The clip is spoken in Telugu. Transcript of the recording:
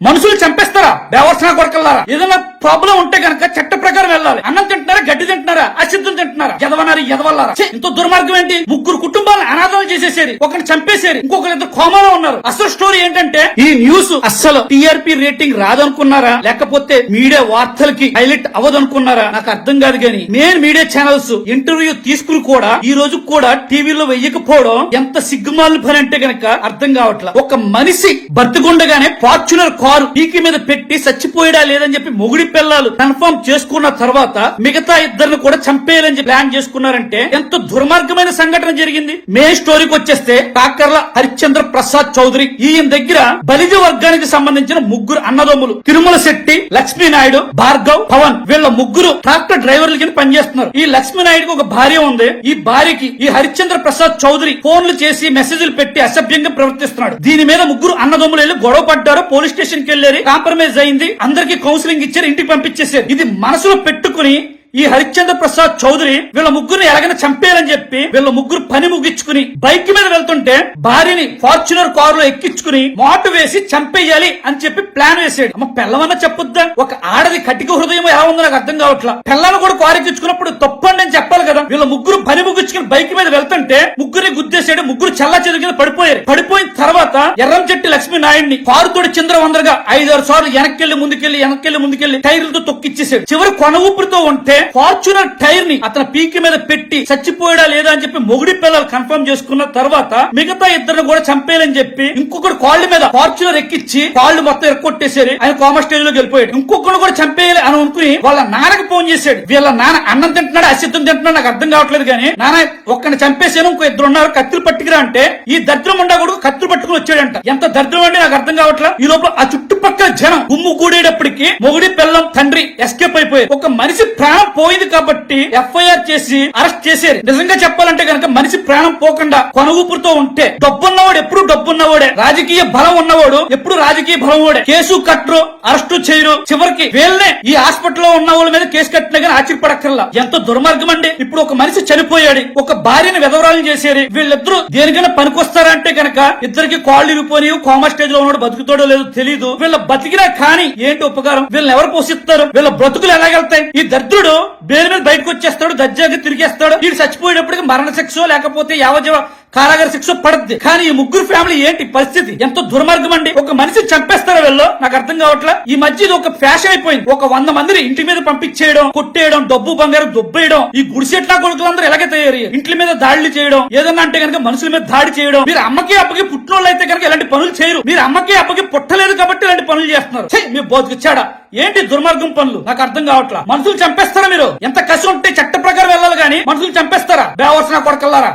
మనుషులు చంపేస్తారా? దేవస్థాన కొరకల్లారా ఏదైనా ప్రాబ్లం ఉంటే కనుక చట్ట ప్రకారం వెళ్ళాలి. అన్నం తింటున్నారా? గడ్డి తింటున్నారా? అసిద్ధం తింటున్నారా? ఎదవనారు ఎదవల్లారా ఇంత దుర్మార్గం ఏంటి? ముగ్గురు కుటుంబాలను అనాథం చేసేసారు ఒకరిని చంపేశారు ఇంకొకరు ఇద్దరు కోమాలో ఉన్నారు. అసలు స్టోరీ ఏంటంటే ఈ న్యూస్ అస్సలు టీఆర్పీ రేటింగ్ రాదనుకున్నారా? లేకపోతే మీడియా వార్తలకి హైలైట్ అవ్వదనుకున్నారా? నాకు అర్థం కాదు కానీ మెయిన్ మీడియా ఛానల్స్ ఇంటర్వ్యూ తీసుకుని కూడా ఈ రోజు కూడా టీవీలో వెయ్యకపోవడం ఎంత సిగ్గుమాలిన పని అంటే గనక అర్థం కావట్లా. ఒక మనిషి బతికుండగానే ఫార్చునర్ కారు పీకి మీద పెట్టి చచ్చిపోయాడా లేదని చెప్పి మొగుడి పిల్లలు కన్ఫర్మ్ చేసుకున్న తర్వాత మిగతా ఇద్దరిని కూడా చంపేయాలని ప్లాన్ చేసుకున్నారంటే ఎంత దుర్మార్గమైన సంఘటన జరిగింది. మే స్టోరీకి వచ్చేస్తే కాకర్ల హరిశ్చంద్ర ప్రసాద్ చౌదరి ఈయన దగ్గర బలిజ వర్గానికి సంబంధించిన ముగ్గురు అన్నదమ్ములు తిరుమల శెట్టి లక్ష్మీ నాయుడు భార్గవ్ పవన్ వీళ్ళ ముగ్గురు ట్రాక్టర్ డ్రైవర్ల కింద పనిచేస్తున్నారు. ఈ లక్ష్మీ నాయుడుకి ఒక భార్య ఉంది. ఈ భార్యకి ఈ హరిశ్చంద్ర ప్రసాద్ చౌదరి ఫోన్లు చేసి మెసేజ్లు పెట్టి అసభ్యంగా ప్రవర్తిస్తున్నాడు. దీని మీద ముగ్గురు అన్నదమ్ములు వెళ్ళి గొడవ పడ్డారు. పోలీస్ స్టేషన్కి వెళ్ళారు. కాంప్రమైజ్ అయింది. అందరికి కౌన్సిలింగ్ ఇచ్చారు. ఇంటికి పంపించేశారు ఇది మనసులో పెట్టుకుని ఈ హరిశ్చంద్ర ప్రసాద్ చౌదరి వీళ్ళ ముగ్గురు ఎలాగైనా చంపేయాలని చెప్పి వీళ్ళ ముగ్గురు పని ముగించుకుని బైక్ మీద వెళ్తుంటే భార్యని ఫార్చునర్ కారులో ఎక్కించుకుని మోటు వేసి చంపేయాలి అని చెప్పి ప్లాన్ వేసాడు. అమ్మ పిల్లవన్న చెప్పొద్దా? ఒక ఆడది కటిక హృదయం ఎలా ఉందో నాకు అర్థం కావట్లా. పిల్లలు కూడా కారు ఎక్కించుకున్నప్పుడు తప్పండి అని చెప్పాలి కదా. వీళ్ళ ముగ్గురు పని ముగించుకుని బైక్ మీద వెళ్తుంటే ముగ్గురిని గుద్దేశాడు. ముగ్గురు చల్ల చెదురు కింద పడిపోయారు. పడిపోయిన తర్వాత ఎర్రం చెట్టి లక్ష్మీ నాయుడిని కారుతోటి చింద్ర వందరగా ఐదారు సార్లు వెనక్కెళ్ళి ముందుకెళ్ళి వెనక్కెళ్ళి ముందుకెళ్ళి టైర్లతో తొక్కిచ్చేసాడు చివరి కొన ఊపిరితో ఉంటే ఫార్చునర్ టైర్ని అతని పీకి మీద పెట్టి చచ్చిపోయాడా లేదా అని చెప్పి మొగుడి పిల్లలు కన్ఫర్మ్ చేసుకున్న తర్వాత మిగతా ఇద్దరిని కూడా చంపేయాలని చెప్పి ఇంకొకటి కాళ్ళ మీద ఫార్చునర్ ఎక్కిచ్చి కాళ్ళు మొత్తం ఎరకొట్టేసారు ఆయన కామర్ స్టేజ్లో గెలిపోయాడు ఇంకొకరు కూడా చంపేయాలి అని అనుకుని వాళ్ళ నాన్నకి ఫోన్ చేశాడు. వీళ్ళ నాన్న అన్నం తింటున్నాడు అసిద్ధం తింటున్నాడు నాకు అర్థం కావట్లేదు కానీ నాన్న ఒక్కడిని చంపేసాను ఇంకో ఇద్దరు ఉన్నారు కత్తులు పట్టుకురా అంటే ఈ దరిద్రం ఉండ కూడా కత్తులు పట్టుకుని వచ్చాడంట. ఎంత దరిద్రం అంటే నాకు అర్థం కావట్లేదు ఈ లోపల ఆ చుట్టుపక్కల జనం గుమ్ము కూడేటప్పటికి మొగుడి పిల్లం తండ్రి ఎస్కేప్ అయిపోయారు. ఒక మనిషి ప్రాణం పోయింది కాబట్టి ఎఫ్ఐఆర్ చేసి అరెస్ట్ చేశారు. నిజంగా చెప్పాలంటే కనుక మనిషి ప్రాణం పోకుండా కొన ఉంటే డబ్బున్నవాడు ఎప్పుడు డబ్బున్నవాడే. రాజకీయ బలం ఉన్నవాడు ఎప్పుడు రాజకీయ బలం వాడే కేసు కట్టరు అరెస్టు చేయరు. చివరికి వీళ్ళనే ఈ హాస్పిటల్లో ఉన్న వాళ్ళ మీద కేసు కట్టినా కానీ ఆశ్చర్యపడక్కర్లా. ఎంత దుర్మార్గం అండి. ఇప్పుడు ఒక మనిషి చనిపోయాడు. ఒక భార్యను విధవరాలను చేసేది వీళ్ళిద్దరూ దేనికైనా పనికొస్తారంటే కనుక ఇద్దరికి కాళ్ళు ఇరిపోయి కోమా స్టేజ్లో ఉన్నాడు బతుకుతాడో లేదో తెలియదు వీళ్ళ బతికినా కానీ ఏంటి ఉపకారం? వీళ్ళని ఎవరు పోషిస్తారు? వీళ్ళ బ్రతుకులు ఎలాగెళ్తాయి? ఈ దరిద్రుడు బేరు మీద బయటకు వచ్చేస్తాడు దర్జాగా తిరిగేస్తాడు. వీడు చచ్చిపోయేటప్పటికి మరణ శిక్ష లేకపోతే యావజీవ కారాగార శిక్ష పడుద్ది. కానీ ఈ ముగ్గురు ఫ్యామిలీ ఏంటి పరిస్థితి? ఎంత దుర్మార్గం అండి ఒక మనిషి చంపేస్తారో వెళ్ళో నాకు అర్థం కావట్లా? ఈ మధ్య ఇది ఒక ఫ్యాషన్ అయిపోయింది. ఒక వంద మందిని ఇంటి మీద పంపించేయడం కొట్టేయడం డబ్బు బంగారం దొబ్బేయడం ఈ గుడిసెట్లా కొడుకులందరూ ఎలాగే తయారు? ఇంటి మీద దాడులు చేయడం ఏదన్నా అంటే కనుక మనుషుల మీద దాడి చేయడం. మీరు అమ్మకి అప్పకి పుట్టినోళ్ళు అయితే కనుక ఇలాంటి పనులు చేయరు. మీరు అమ్మకి అప్పకి పుట్టలేదు కాబట్టి ఇలాంటి పనులు చేస్తున్నారు? మీ బోతుకొచ్చాడా ఏంటి దుర్మార్గం పనులు? నాకు అర్థం కావట్లా. మనుషులు చంపేస్తారా మీరు? ఎంత కసి ఉంటే చట్ట ప్రకారం వెళ్ళాలి కానీ మనుషులు చంపేస్తారా? బేవర్సన కొడకల్లారా